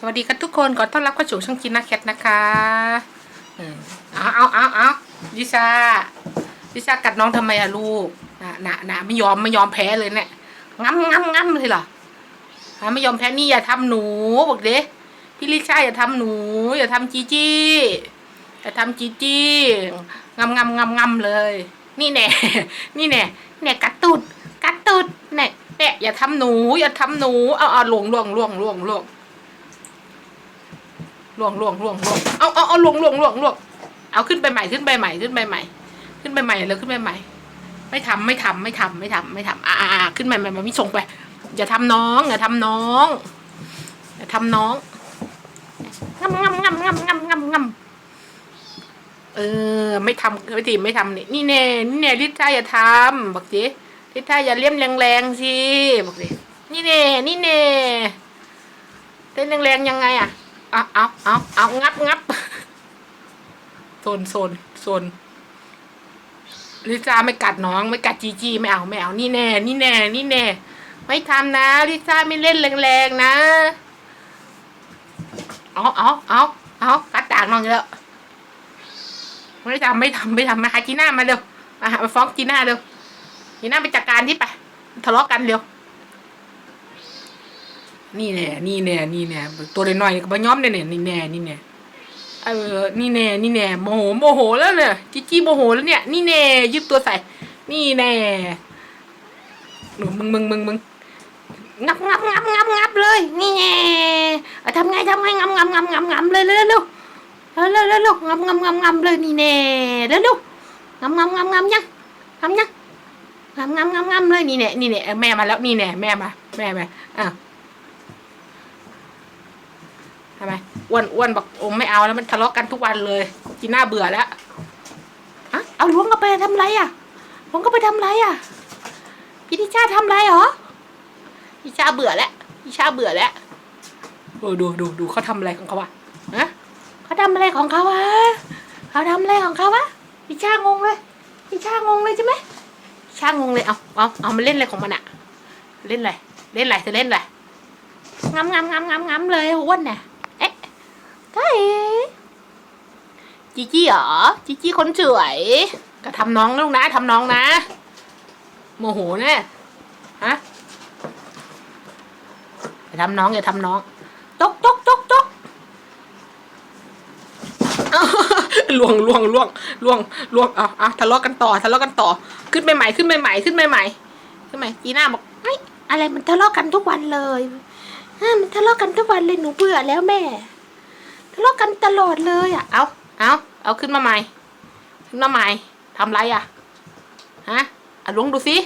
สวัสดีกันทุกคนก่อนต้อนรับเข้าสู่ช่องจินนาแคทนะคะอืมเอาเอาเอาเอาดิชาดิชากัดน้องทำไมอะลูกนะนะนะไม่ยอมไม่ยอมแพ้เลยเนี่ยงั้มงั้มงั้มเลยเหรอฮะไม่ยอมแพ้นี่อย่าทำหนูบอกเด้พี่ลิชาอย่าทำหนู อย่าทำจีจี้อย่าทำจีจี้งำงำงำงำเลย นี่แน่นี่แน่เนี่ยกัดตุดกัดตุดเนี่ยเนี่ยอย่าทำหนู อย่าทำหนูเอาเอาหลวงหลวงหลวงลวงลวง ลวงลวงลวงลวงเอาเอาเอาลวงลวงลวงลวงเอาขึ้นไปใหม่ขึ้นไปใหม่ขึ้นไปใหม่ ขึ้นไปใหม่เลยขึ้นไปใหม่ ไม่ทำไม่ทำไม่ทำไม่ทำไม่ทำอ่าอ่าอ่าขึ้นไปใหม่มาไม่ส่งไปอย่าทำน้องอย่าทำน้องอย่าทำน้องงำงำงำงำงำงำงำเออ ไม่ทำไม่ทีไม่ทำนี่นี่แน่นี่แน่ลิซ่าอย่าทำบอกสิลิซ่าอย่าเลี้ยมแรงๆสิบอกสินี่แน่นี่แน่เต้นแรงๆยังไงอะ เอาเอาเอาเอางับงับโซนโซนโซนลิซ่าไม่กัดน้องไม่กัดจีจีไม่เอาไม่เอานี่แน่ นี่แน่ นี่แน่ ไม่ทำนะลิซ่าไม่เล่นแรงๆนะ เอาเอาเอาเอากัดด่างน้องเยอะไม่ทำไม่ทำไม่ทำมาหาจีน่ามาเร็วมาหามาฟ้องจีน่าเร็วจีน่าไปจัดการที่ไปทะเลาะกันเร็ว นี่แน่นี่แน่นี่แน่ตัวน้อยก็บ่ย้อมเนี่ยนี่แน่นี่แน่เออนี่แน่นี่แน่โมโหโมโหแล้วเนี่ยจิจี้โมโหแล้วเนี่ย นี่แน่ยึดตัวใส่ นี่แน่หนูมึงมึงมึงมึงงับงับงับงับงับเลย นี่แน่ทำไงทำไงงับงับงับงับงับเลยเร็วเร็วเร็วเร็วเร็วเร็วงับงับงับงับเลยนี่แน่เร็วเร็วงับงับงับงับยังงับยังงับงับงับงับเลยนี่แน่นี่แน่แม่มาแล้วนี่แน่แม่มาแม่มาอะ ทำไมอ้วนอ้วนบอกอ้ไม่เอาแล้วมันทะเลาะกันทุกวันเลยจีน่าเบื่อแล้วอะเอาล้วงเข้าไปทำไรอะล้วงเข้าไปทำไรอะพี่ทิชาทำไรหรอพี่ชาเบื่อแล้วพี่ชาเบื่อแล้วโอ้ดูดูดูเขาทำอะไรของเขาวะฮะเขาทำอะไรของเขาวะเขาทำอะไรของเขาวะพี่ชางงเลยพี่ชางงเลยใช่ไหมชางงเลยเอาเอาเอามาเล่นอะไรของมันอะเล่นอะไรเล่นอะไรเธอเล่นอะไรงำงำงำงำงำเลยอ้วนเนี่ย เอ๊ะก็เอจีจี้เหรอ จีจี้คนสวยก็ทำน้องลูกนะทำน้องนะโมโหแน่ฮะอย่าทำน้องอย่าทำน้องจกจกจกจกล่วงล่วงล่วงล่วงล่วงอะอะทะเลาะกันต่อทะเลาะกันต่อ ขึ้นไปใหม่ขึ้นไปใหม่ขึ้นไปใหม่ขึ้นใหม่จีน่าบอกเฮ้อะไรมันทะเลาะกันทุกวันเลยฮะมันทะเลาะกันทุกวันเลยหนูเบื่อแล้วแม่ เลาะกันตลอดเลยอะ เอาเอาเอาขึ้นมาใหม่ ขึ้นมาใหม่ทำไรอะ ฮะอะลุงดูสิ